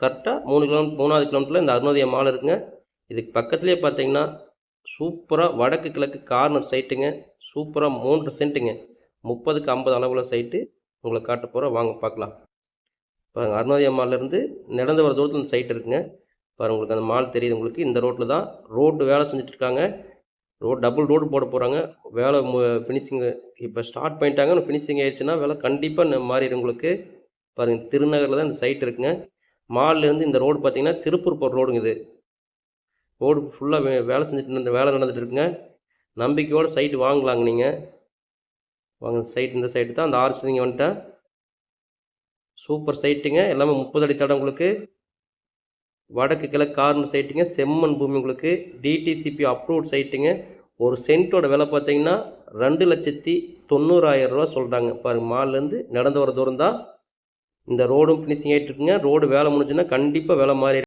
கரெக்டாக மூணு கிலோமீட்டர் மூணாவது கிலோமீட்டரில் இந்த அருணோதய மால் இருக்குங்க. இதுக்கு பக்கத்துலேயே பார்த்தீங்கன்னா சூப்பராக வடக்கு கிழக்கு கார்னர் சைட்டுங்க சூப்பராக மூன்று சென்ட்டுங்க முப்பதுக்கு ஐம்பது அளவில் சைட்டு உங்களை காட்ட போகிற வாங்க பார்க்கலாம். பாருங்கள் அருணோதய மால்லேருந்து நடந்து வர தூரத்தில் இந்த சைட் இருக்குங்க. பாருங்கள் உங்களுக்கு அந்த மால் தெரியுது உங்களுக்கு. இந்த ரோட்டில் தான் ரோடு வேலை செஞ்சுட்டு ரோடு டபுள் ரோடு போட போகிறாங்க வேலை ஃபினிஷிங்கு இப்போ ஸ்டார்ட் பண்ணிட்டாங்க. ஃபினிஷிங் ஆயிடுச்சுன்னா வேலை கண்டிப்பாக மாறிடும் உங்களுக்கு. பாருங்கள் திருநகரில் தான் இந்த சைட் இருக்குங்க. மால்லேருந்து இந்த ரோடு பார்த்தீங்கன்னா திருப்பூர் போகிற ரோடுங்க இது. ரோடு ஃபுல்லாக வே வேலை செஞ்சுட்டு இருந்த வேலை நடந்துட்டு இருக்குங்க. நம்பிக்கையோடு சைட்டு வாங்கலாங்க நீங்கள் வாங்க சைட் இந்த சைட்டு தான். அந்த ஆர்ச் நீங்கள் வந்துட்டேன் சூப்பர் சைட்டுங்க எல்லாமே முப்பது அடி தடம் உங்களுக்கு. வடக்கு கிழக்கு கார்னர் சைட்டுங்க செம்மண் பூமி உங்களுக்கு. டிடிசிபி அப்ரூவ்ட் சைட்டுங்க ஒரு சென்ட்டோட விலை பார்த்தீங்கன்னா ரெண்டு லட்சத்தி தொண்ணூறாயிரம் ரூபா சொல்கிறாங்க பாருங்கள் மால்லேருந்து நடந்து வர தூரம் தான். இந்த ரோடும் ஃபினிஷிங் ஆகிட்டு இருக்குங்க. ரோடு வேலை முடிஞ்சுன்னா கண்டிப்பாக வேலை மாறி